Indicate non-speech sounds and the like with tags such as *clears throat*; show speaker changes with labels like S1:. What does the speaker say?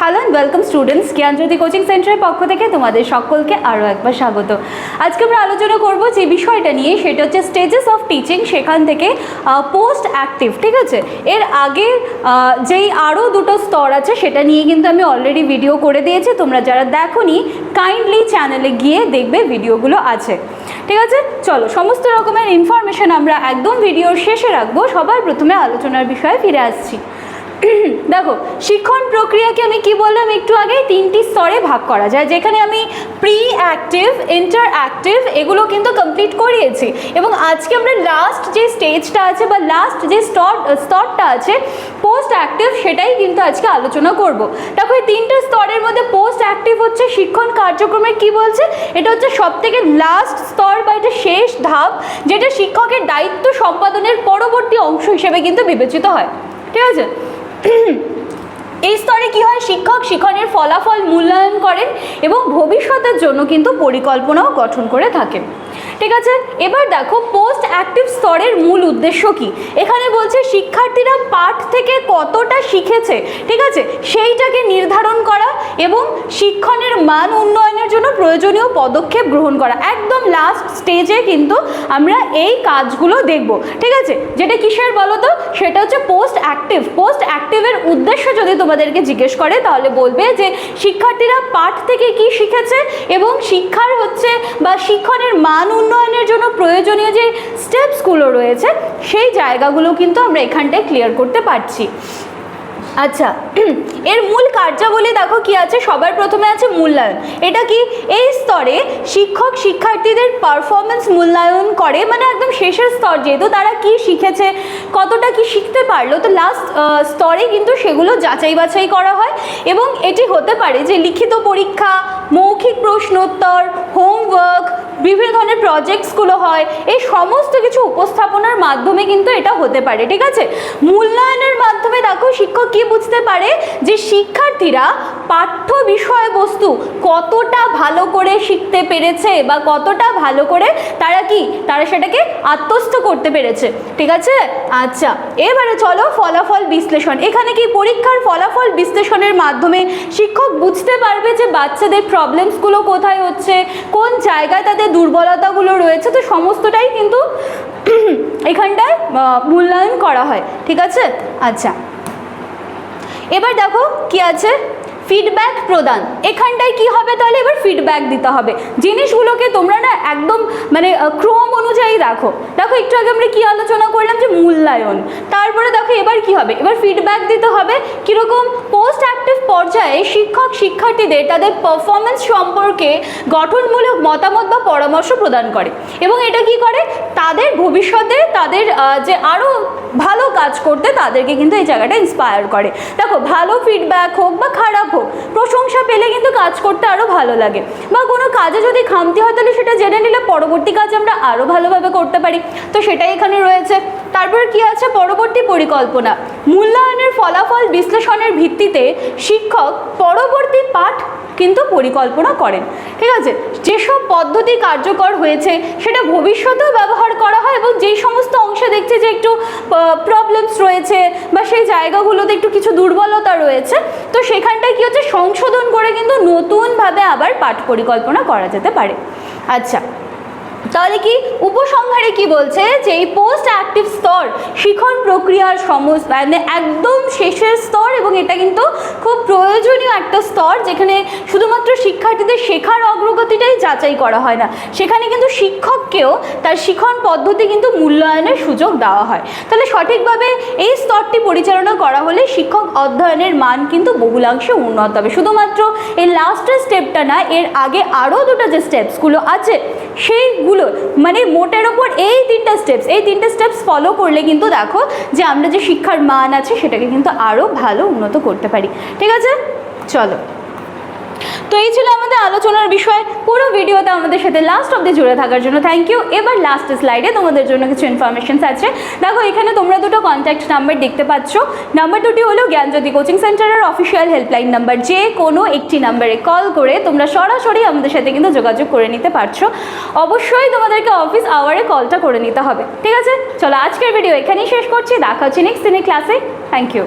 S1: Hello and welcome students Gyanjyoti coaching সেন্টারের পক্ষ থেকে তোমাদের সকলকে আরও একবার স্বাগত। আজকে আমরা আলোচনা করব যে বিষয়টা নিয়ে, সেটা হচ্ছে স্টেজেস অফ টিচিং সেখান থেকে পোস্ট অ্যাক্টিভ ঠিক আছে? এর আগে যেই আরও দুটো স্তর আছে, সেটা নিয়ে কিন্তু আমি অলরেডি ভিডিও করে দিয়েছি। তোমরা যারা দেখো নি কাইন্ডলি চ্যানেলে গিয়ে দেখবে ভিডিওগুলো আছে। ঠিক আছে? চলো, সমস্ত রকমের ইনফরমেশন আমরা একদম ভিডিওর শেষে রাখব। সবার প্রথমে আলোচনার বিষয়ে ফিরে আসছি। *coughs* দেখো, শিক্ষণ প্রক্রিয়াকে আমি কি বললাম? একটু আগে তিনটি স্তরে ভাগ করা যায়। যেখানে আমি প্রি অ্যাক্টিভ ইন্টার অ্যাক্টিভ এগুলো কিন্তু কমপ্লিট করিয়েছি। এবং আজকে আমরা লাস্ট যে স্টেজটা আছে বা লাস্ট যে স্তর, স্তরটা আছে পোস্ট অ্যাক্টিভ সেটাই কিন্তু আজকে আলোচনা করব। দেখো, এই তিনটে স্তরের মধ্যে পোস্ট অ্যাক্টিভ হচ্ছে শিক্ষণ কার্যক্রমের কি বলছে? এটা হচ্ছে সব থেকে লাস্ট স্তর বা এটা শেষ ধাপ, যেটা শিক্ষকের দায়িত্ব সম্পাদনের পরবর্তী অংশ হিসেবে কিন্তু বিবেচিত হয়। ঠিক আছে? এই স্তরে কি হয়? শিক্ষক শিক্ষণের ফলাফল মূল্যায়ন করেন এবং ভবিষ্যতের জন্য কিন্তু পরিকল্পনাও গঠন করে থাকেন। ঠিক আছে এবার দেখো পোস্ট অ্যাক্টিভ স্তরের মূল উদ্দেশ্য কি? এখানে বলছে, শিক্ষার্থীরা পাঠ থেকে কতটা শিখেছে, ঠিক আছে? সেইটাকে নির্ধারণ করা এবং শিক্ষণের মান উন্নয়নের জন্য প্রয়োজনীয় পদক্ষেপ গ্রহণ করা। একদম লাস্ট স্টেজে কিন্তু আমরা এই কাজগুলো দেখব, ঠিক আছে? যেটা কিসের বলো তো সেটা হচ্ছে পোস্ট অ্যাক্টিভ পোস্ট অ্যাক্টিভের উদ্দেশ্য যদি তোমাদেরকে জিজ্ঞেস করে, তাহলে বলবে যে, শিক্ষার্থীরা পাঠ থেকে কি শিখেছে এবং শিক্ষার হচ্ছে বা শিক্ষণের মান উন্নয়নের জন্য প্রয়োজনীয় যে স্টেপসগুলো রয়েছে সেই জায়গাগুলো কিন্তু আমরা এখানটায় ক্লিয়ার করতে পারছি। আচ্ছা এর মূল কার্যাবলী দেখো কি আছে? সবার প্রথমে আছে মূল্যায়ন। এটা কি? এই স্তরে শিক্ষক শিক্ষার্থীদের পারফরমেন্স মূল্যায়ন করে মানে একদম শেষের স্তর যেহেতু তারা কি শিখেছে, কতটা কি শিখতে পারল, তো লাস্ট স্তরে কিন্তু সেগুলো যাচাই বাছাই করা হয়। এবং এটি হতে পারে যে লিখিত পরীক্ষা, মৌখিক প্রশ্নোত্তর হোমওয়ার্ক বিভিন্ন ধরনের প্রজেক্টসগুলো হয়, এই সমস্ত কিছু উপস্থাপনার মাধ্যমে কিন্তু এটা হতে পারে, ঠিক আছে? মূল্যায়নের মাধ্যমে দেখো শিক্ষক কি বুঝতে পারে যে শিক্ষার্থীরা পাঠ্য বিষয়বস্তু কতটা ভালো করে শিখতে পেরেছে বা কতটা ভালো করে তারা কি, তারা সেটাকে আত্মস্থ করতে পেরেছে। ঠিক আছে? আচ্ছা এবারে চলো ফলাফল বিশ্লেষণ। এখানে কি পরীক্ষার ফলাফল বিশ্লেষণের মাধ্যমে শিক্ষক বুঝতে পারবে যে বাচ্চাদের প্রবলেমসগুলো কোথায় হচ্ছে, কোন জায়গায় তাদের দুর্বলতাগুলো রয়েছে, তো সমস্তটাই কিন্তু *clears throat* এখানটায় মূল্যায়ন করা হয়। ঠিক আছে? আচ্ছা এবার দেখো কি আছে? ফিডব্যাক প্রদান। এখানটায় কি হবে তাহলে? এবার ফিডব্যাক দিতে হবে। জিনিসগুলোকে তোমরা না একদম মানে ক্রম অনুযায়ী রাখো। দেখো, একটু আগে আমরা কি আলোচনা করলাম যে মূল্যায়ন। তারপরে দেখো এবার কি হবে? এবার ফিডব্যাক দিতে হবে কীরকম? পোস্ট পর্যায়ে শিক্ষক শিক্ষার্থীদের তাদের পারফরমেন্স সম্পর্কে গঠনমূলক মতামত বা পরামর্শ প্রদান করে। এবং এটা কি করে? তাদের ভবিষ্যতে তাদের যে আরও ভালো কাজ করতে তাদেরকে কিন্তু এই জায়গাটা ইন্সপায়ার করে। দেখো, ভালো ফিডব্যাক হোক বা খারাপ হোক, প্রশংসা পেলে কিন্তু কাজ করতে আরও ভালো লাগে। বা কোনো কাজে যদি খামতি হয়, তাহলে সেটা জেনে নিলে পরবর্তী কাজ আমরা আরও ভালোভাবে করতে পারি। তো সেটাই এখানে রয়েছে। তারপর কি আছে পরবর্তী পরিকল্পনা? মূল্যায়নের ফলাফল বিশ্লেষণের ভিত্তিতে শিক্ষক পরবর্তী পাঠ কিন্তু পরিকল্পনা করেন। ঠিক আছে? যেসব পদ্ধতি কার্যকর হয়েছে, সেটা ভবিষ্যতেও ব্যবহার করা হয় এবং যেই সমস্ত অংশে দেখছে যে একটু প্রবলেমস রয়েছে বা সেই জায়গাগুলোতে একটু কিছু দুর্বলতা রয়েছে, তো সেখানটায় কি হচ্ছে? সংশোধন করে কিন্তু নতুনভাবে আবার পাঠ পরিকল্পনা করা যেতে পারে। আচ্ছা তাহলে কি উপসংহারে কি বলছে? যে এই পোস্ট অ্যাক্টিভ স্তর শিখন প্রক্রিয়ার সমস্ত মানে একদম শেষের স্তর এবং এটা কিন্তু খুব প্রয়োজনীয় একটা স্তর যেখানে শুধুমাত্র শিক্ষার্থীদের শেখার অগ্রগতিটাই যাচাই করা হয় না। সেখানে কিন্তু শিক্ষককেও তার শিখন পদ্ধতি কিন্তু মূল্যায়নের সুযোগ দেওয়া হয়। তাহলে সঠিকভাবে এই স্তরটি পরিচালনা করা হলে শিক্ষক অধ্যয়নের মান কিন্তু বহুলাংশে উন্নত হবে। শুধুমাত্র এই লাস্টের স্টেপটা না, এর আগে আরও দুটো যে স্টেপসগুলো আছে সেইগুলো মানে মোটের ওপর এই তিনটা স্টেপস এই তিনটা স্টেপস ফলো করলে কিন্তু দেখো যে আমরা যে শিক্ষার মান আছে সেটাকে কিন্তু আরও ভালো উন্নত করতে পারি। ঠিক আছে? চলো। তো এই ছিল আমাদের আলোচনার বিষয়। পুরো ভিডিওতে আমাদের সাথে লাস্ট অব্দি জুড়ে থাকার জন্য থ্যাংক ইউ এবার লাস্ট স্লাইডে তোমাদের জন্য কিছু ইনফরমেশনস আছে। দেখো, এখানে তোমরা দুটো কন্ট্যাক্ট নাম্বার দেখতে পাচ্ছ। নাম্বার দুটি হলো জ্ঞানজ্যোতি কোচিং সেন্টারের অফিসিয়াল হেল্পলাইন নাম্বার যে কোনো একটি নাম্বারে কল করে তোমরা সরাসরি আমাদের সাথে কিন্তু যোগাযোগ করে নিতে পারছ। অবশ্যই তোমাদেরকে অফিস আওয়ারে কলটা করে নিতে হবে। ঠিক আছে? চলো, আজকের ভিডিও এখানেই শেষ করছি। দেখা হচ্ছে নেক্সট দিনের ক্লাসে থ্যাংক ইউ